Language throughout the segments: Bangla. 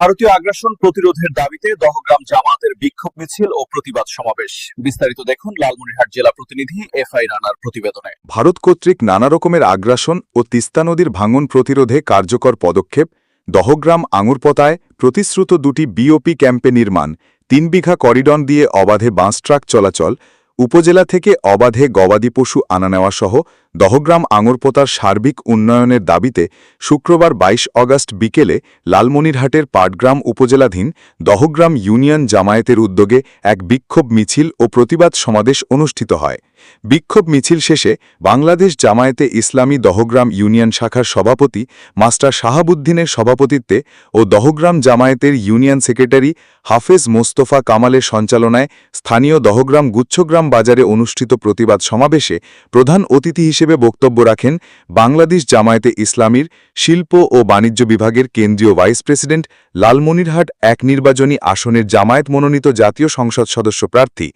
ভারতীয় আগ্রাসন প্রতিরোধের দাবিতে দহগ্রাম জামাতের বিক্ষোভ মিছিল ও প্রতিবাদ সমাবেশ। বিস্তারিত দেখুন লালমনিরহাট জেলা প্রতিনিধি এফ আই রানার প্রতিবেদনে। ভারত কর্তৃক নানা রকমের আগ্রাসন ও তিস্তা নদীর ভাঙন প্রতিরোধে কার্যকর পদক্ষেপ, দহগ্রাম আঙুরপতায় প্রতিশ্রুত দুটি বিওপি ক্যাম্পে নির্মাণ, তিন বিঘা করিডর দিয়ে অবাধে বাস ট্রাক চলাচল, উপজেলা থেকে অবাধে গবাদি পশু আনা নেওয়া সহ দহগ্রাম আঙুরপোতার সার্বিক উন্নয়নের দাবিতে শুক্রবার ২২ অগাস্ট বিকেলে লালমনিরহাটের পাটগ্রাম উপজেলাধীন দহগ্রাম ইউনিয়ন জামায়াতের উদ্যোগে এক বিক্ষোভ মিছিল ও প্রতিবাদ সমাবেশ অনুষ্ঠিত হয়। বিক্ষোভ মিছিল শেষে বাংলাদেশ জামায়াতে ইসলামী দহগ্রাম ইউনিয়ন শাখার সভাপতি মাস্টার শাহাবুদ্দিনের সভাপতিত্বে ও দহগ্রাম জামায়াতের ইউনিয়ন সেক্রেটারি হাফেজ মোস্তফা কামালের সঞ্চালনায় স্থানীয় দহগ্রাম গুচ্ছগ্রাম বাজারে অনুষ্ঠিত প্রতিবাদ সমাবেশে প্রধান অতিথি হিসেবে বক্তব্য রাখেন বাংলাদেশ জামায়াতে ইসলামীর শিল্প ও বাণিজ্য বিভাগের কেন্দ্রীয় ভাইস প্রেসিডেন্ট লালমনিরহাট এক নির্বাচনী আসনের জামায়াত মনোনীত জাতীয় সংসদ সদস্য প্রার্থী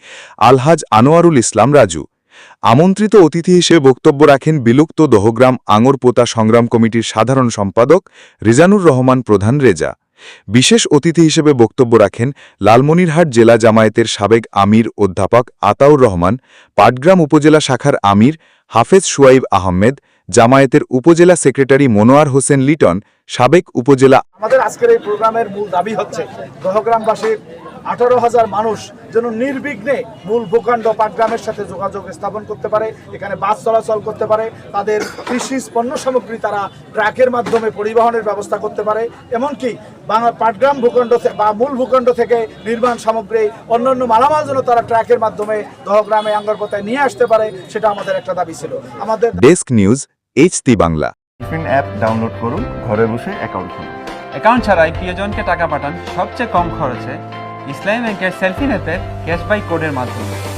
আলহাজ আনোয়ারুল ইসলাম রাজু। আমন্ত্রিত অতিথি হিসেবে বক্তব্য রাখেন বিলুপ্ত দহগ্রাম আঙরপোতা সংগ্রাম কমিটির সাধারণ সম্পাদক রিজানুর রহমান প্রধান রেজা। বিশেষ অতিথি হিসেবে বক্তব্য রাখেন লালমনিরহাট জেলা জামায়াতের সাবেক আমির অধ্যাপক আতাউর রহমান, পাটগ্রাম উপজেলা শাখার আমির হাফেজ সুয়াইব আহমেদ, জামায়াতের উপজেলা সেক্রেটারি মনোয়ার হোসেন লিটন, সাবেক উপজেলা আমাদের আজকের এই প্রোগ্রামের মূল দাবি হচ্ছে দহগ্রামবাসীর আঠারো হাজার মানুষ যেন নির্বিঘ্নে মূল ভূখণ্ড পাটগ্রামের সাথে যোগাযোগ স্থাপন করতে পারে, এখানে বাস চলাচল করতে পারে, তাদের কৃষি পণ্য সামগ্রী তারা ট্রাকের মাধ্যমে পরিবহনের ব্যবস্থা করতে পারে, এমনকি বাংলা পাটগ্রাম ভূখণ্ড বা মূল ভূখণ্ড থেকে নির্মাণ সামগ্রী অন্যান্য মালামাল যেন তারা ট্রাকের মাধ্যমে দহগ্রামে আঙ্গরপতায় নিয়ে আসতে পারে সেটা আমাদের একটা দাবি ছিল। আমাদের desk news HT Bangla. Tiffin app download করুন ঘরে বসে অ্যাকাউন্ট খুলুন। অ্যাকাউন্ট ছাড়াই প্রিয়জনকে টাকা পাঠান সবচেয়ে কম খরচে ইসলামী ব্যাংকের সেলফি নেপের ক্যাশবাই কোডের মাধ্যমে।